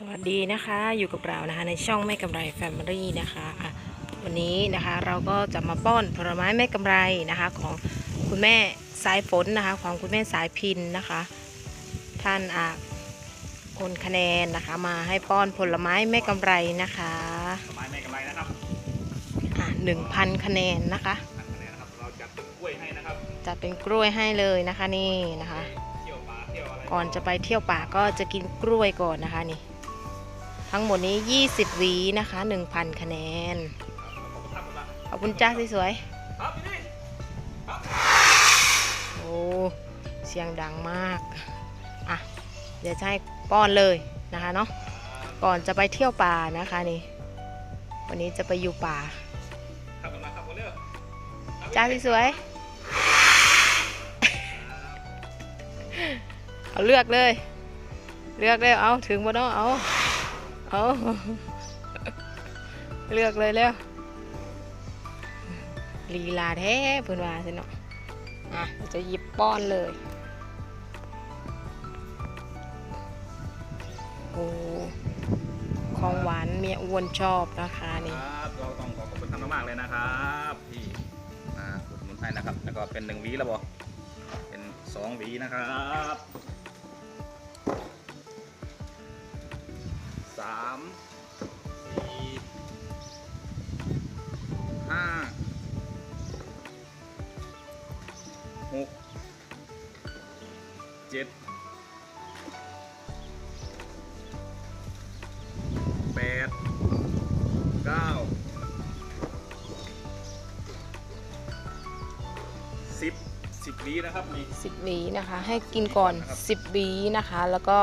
สวัสดีนะคะอยู่กับเรานะคะในช่องแม่กำไรแฟมิลี่นะคะอะวันนี้นะคะเราก็จะมาป้อนผลไม้แม่กำไรนะคะของคุณแม่สายฝนนะคะของคุณแม่สายพินนะคะ ท่านอะโอนคะแนนนะคะมาให้ป้อนผลไม้แม่กำไรนะคะผลไม้ไม่กำไรนะครับอะหนึ่งพันคะแนนนะคะทางคะแนนนะครับเราจัดเป็นกล้วยให้นะครับจะเป็นกล้วยให้เลยนะคะนี่นะคะเที่ยวป่าเที่ยวอะไรก่อนจะไปเที่ยวป่าก็จะกินกล้วยก่อนนะคะนี่ ทั้งหมดนี้ 20หวีนะคะ 1,000 คะแนนครับผมครับขอบคุณจ้าสวยๆโอ้เสียงดังมาก อะ เดี๋ยวจะให้ป้อนเลยนะคะเนาะ ก่อนจะไปเที่ยวป่านะคะนี่ วันนี้จะไปอยู่ป่าจ้าสวยเอาเลือกเลย เลือกเลยเอาถึงบ่เนาะเอา เอาเลือกเลยเร็วลีลาแท้เพื่อนว่าสิเนาะอะจะหยิบป้อนเลย โอ้ของหวานเมียอ้วนชอบนะคะนี่ครับเราต้องขอขอบคุณท่านมากๆเลยนะครับที่มาอุดหนุนให้นะครับ แล้วก็เป็นหนึ่งวีแล้วบอเป็นสองวีนะครับามสี่ห้าหกเจ็ดแปดเก้าสิบสิบหวีนะครับนี่สิบหวีนะคะ ให้กินก่อนสิบหวีนะคะ แล้วก็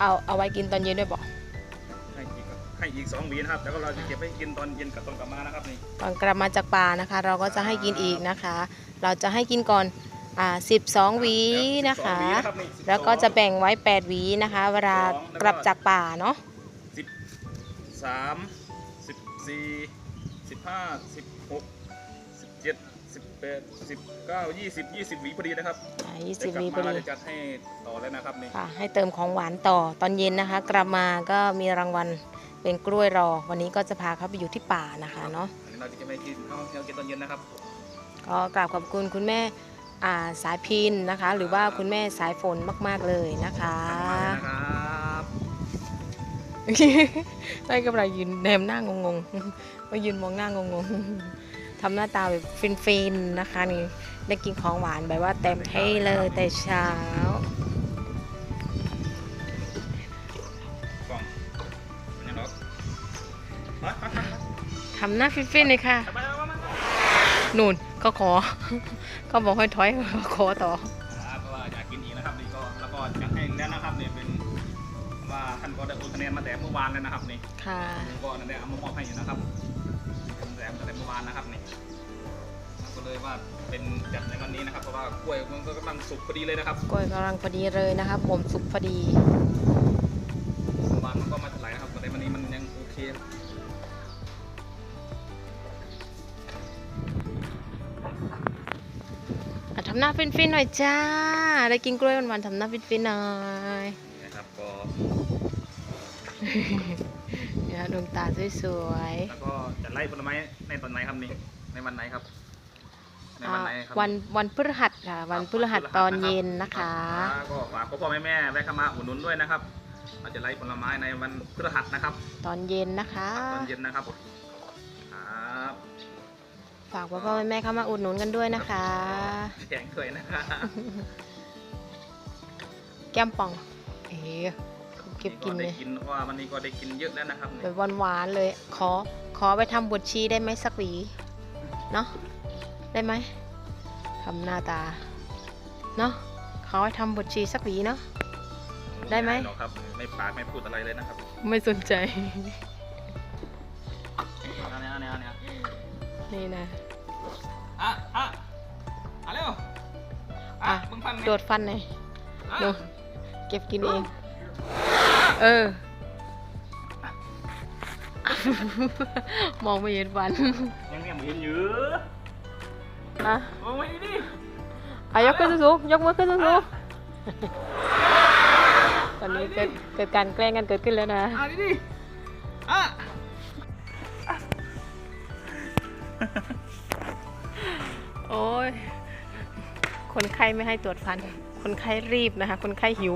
เอาเอาไว้กินตอนเย็นด้วยบอกให้อีกให้อีกสองหวีนะครับ แล้วก็เราจะเก็บไว้กินตอนเย็นกับตอนกลับมานะครับนี่ตอนกลับมาจากป่านะคะ เราก็จะให้กินอีกนะคะ เราจะให้กินก่อนอ่าสิบสองหวีนะคะ12หวีรับนี่12แล้วก็จะแบ่งไว้แปดหวีนะคะ เวลากลับจากป่าเนาะสิบสามสิบสี่สิบห้าสิบหกสิบเจ็ดสิบแปดสิบเก้ายี่สิบยี่สิบหวีพอดีนะครับยี่สิบเดี๋ยวหกวีลับพอมาเราดีจะจัดให้ต่อเลยนะครับนี่ค่ะให้เติมของหวานต่อตอนเย็นนะคะ กลับมาก็มีรางวัลเป็นกล้วยรอ วันนี้ก็จะพาเขาไปอยู่ที่ป่านะคะเนาะอันนี้เราจะไม่กินข้าวเที่ยวกินตอนเย็นนะครับก็กราบขอบคุณคุณแม่อ่าสายพินนะคะ หรือว่าคุณแม่สายฝนมาก ๆเลยนะคะนะครับได้กำไรยืนแนมหน้างงๆมายืนมองหน้างงๆ ทำหน้าตาแบบฟินๆนะคะนี่ได้กินของหวานแบบว่าเต็มที่เลยแต่เช้ากล่องอันนี้เนาะมามามาทำหน้าฟินๆเลยค่ะมามามานู่นก็ขอ ก็บอกให้ถอยก็ขอต่อครับเพราะว่าอยากกินอีกนะครับนี่ก็แล้วก็จะให้แล้วนะครับนี่เป็นว่าท่านก็ได้โอนคะแนนมาแต่เมื่อวานแล้วนะครับนี่ค่ะผมก็นั่นแหละเอามามอบให้อยู่นะครับ วานนะครับนี่ก็เลยว่าเป็นจัดในวันนี้นะครับเพราะว่ากล้วยมันก็กำลังสุกพอดีเลยนะครับกล้วยกำลังพอดีเลยนะคะผมสุกพอดีเมื่อวานมันก็ไมาเท่าไหร่นะครับแต่วันนี้มันยังโอเคอะทำหน้าฟินๆหน่อยจ้าได้กินกล้วยวันๆทำหน้าฟินๆหน่อยนะครับก็ เนี่ยดวงตาสวยแล้วก็จะไล่ผลไม้ในตอนไหนครับนี่ในวันไหนครับๆในอ่าวันไหนครัวันวันพฤหัสค่ะ วันพฤหัสตอนเย็นนะคะอ่าก็ฝากพ่อพ่อแม่แม่แวะเข้ามาอุดหนุนด้วยนะครับ เราจะไล่ผลไม้ในวันพฤหัสนะครับตอนเย็นนะคะ ตอนเย็นนะครับ ครับฝากพ่อพ่อแม่แม่เข้ามาอุดหนุนกันด้วยนะคะแข็งด้วยนะครับ แก้มป่อง เอ๋เขาเก็บกินได้เลยกินเพราะว่าวันนี้ก็ได้กินเยอะแล้วนะครับแบบหวานๆเลย ขอ ขอไปทำบวชชีได้ไหมสักหวี เนาะได้ไหมทำหน้าตา เนาะขอให้ทำบวชชีสักหวีเนาะ ได้ไหม รอกครับ ไม่ปากไม่พูดอะไรเลยนะครับไม่สนใจ เอาเนี่ยเอาเนี่ยเอาเนี่ยนี่นะ อะอะอะเร็วอะมึงฟันไหมโดดฟันหน่อยอะดูเก็บกินเอง เออ มองไม่เห็นฟันยังเนี่ยมึงเห็นอยู่อะมองไว้ดิอะยกขึ้นสูงๆยกมือขึ้นสูงๆอนนี้เกิดเกิดการแกล้งกันเกิดขึ้นแล้วนะอะนี่ดิอะโอ้ย คนไข้ไม่ให้ตรวจฟัน คนไข้รีบนะคะ คนไข้หิว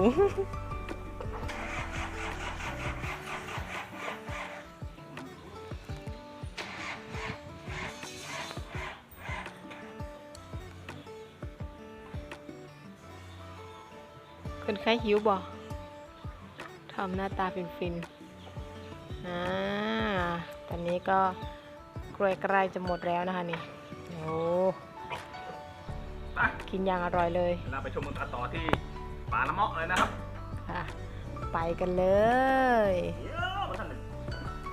คนไข้หิวบ่ทำหน้าตาฟินๆอ่าตอนนี้ก็กล้วยใกล้จะหมดแล้วนะคะนี่โอ้ไปกินอย่างอร่อยเลยเราไปชมกันต่อที่ป่าละเมาะเลยนะครับค่ะไปกันเลยเยอะมาท่านหนึ่ง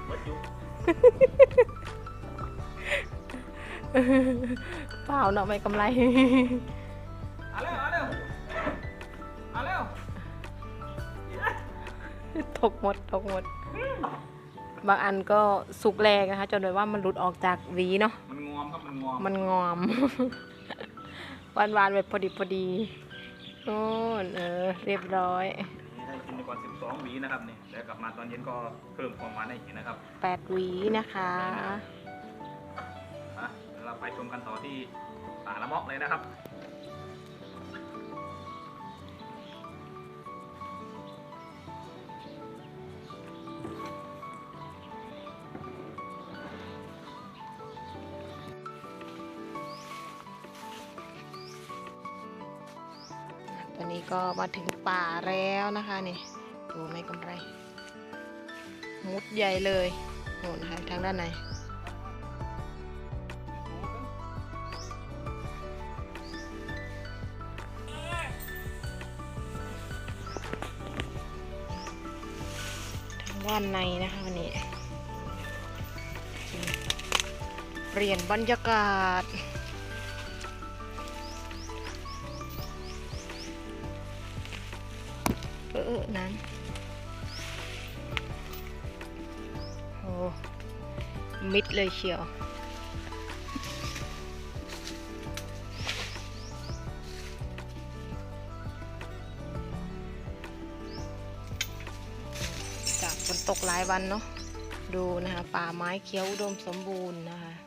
เบิดอยู่เปล่าเนาะไม่กำไร ตกหมดตกหมด บางอันก็สุกแรงนะคะ จนแบบว่ามันหลุดออกจากหวีเนาะ มันงอมครับมันงอมมันงอมหวานหวานๆแบบพอดีพอดีโอ้นเออ เรียบร้อย นี่ได้กินไปก่อน12หวีนะครับนี่แล้วกลับมาตอนเย็นก็เพิ่มความหวานให้อีกนะครับแปดหวีนะคะอะเดี๋ยวเราไปชมกันต่อที่ป่าละเมาะเลยนะครับ ตอนนี้ก็มาถึงป่าแล้วนะคะนี่ดูไม่กำไร มุดใหญ่เลยโน่นนะคะทางด้านในทางด้านในนะคะวันนี้เปลี่ยนบรรยากาศ ออเออนั้นโอ้มิดเลยเชียวจากฝนตกหลายวันเนาะดูนะคะป่าไม้เขียวอุดมสมบูรณ์นะคะ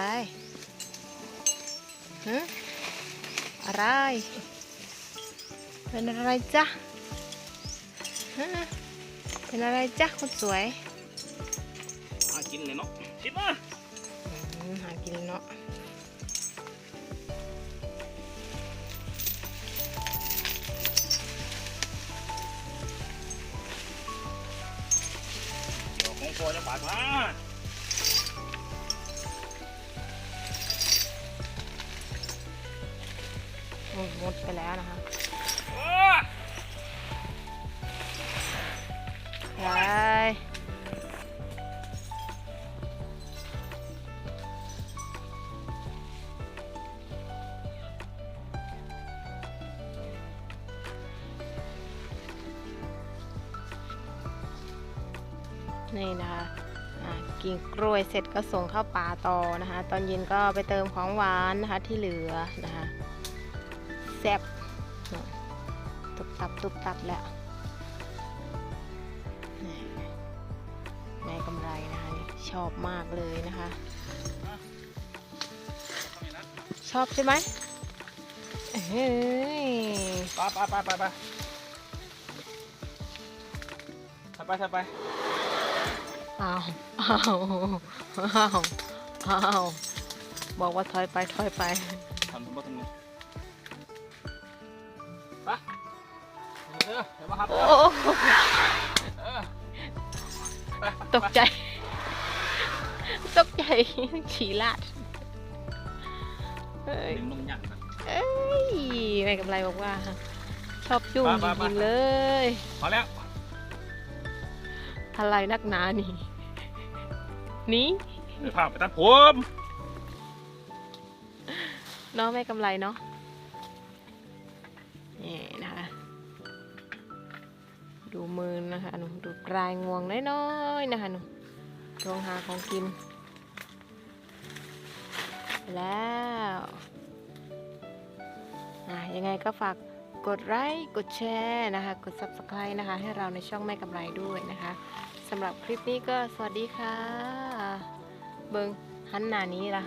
อะไรฮะอะไร เป็นอะไรจ๊ะฮะเป็นอะไรจ๊ะคนสวยมากินเลยเนาะชิมมาอืมหากินเนาะเดี๋ยวของตัวจะบาดมา มดไปแล้วนะคะเออยายนี่นะคะอะกินกล้วยเสร็จก็ส่งเข้าป่าต่อนะคะ ตอนเย็นก็ไปเติมของหวานนะคะที่เหลือนะคะ แซ่บตุบตับตุบตับแล้วนี่แม่กำไรนะคะ ชอบมากเลยนะคะ ชอบใช่ไหมเฮ้ยไปไปไปไปไปไปไปไปอ้าวอ้าวอ้าวอ้าวบอกว่าถอยไปถอยไปทำสมบูรณ์ทำไง เออเดี๋ยวมาครับโอ้เออไปตกใจ ตกใจฉีลาดเอ้ยดึงนมหยั่งนะ เอ้ยแม่กำไรบอกว่า ชอบจุ้งไปจไปไปริงๆเลย พอแล้วอะไรนักหนานี่ นี่เดี๋ยวพาไปตัดผมโเนาะไม่กำไรเนาะนี่นะคะ ดูมือนะคะหนูดูปลายงวงน้อยๆนะคะหนูลองหาของกิน แล้วอะยังไงก็ฝากกดไลค์กดแชร์นะคะ กด subscribe นะคะ ให้เราในช่องแม่กำไรด้วยนะคะสำหรับคลิปนี้ก็สวัสดีค่ะ เบิงหันหน้านี้ล่ะ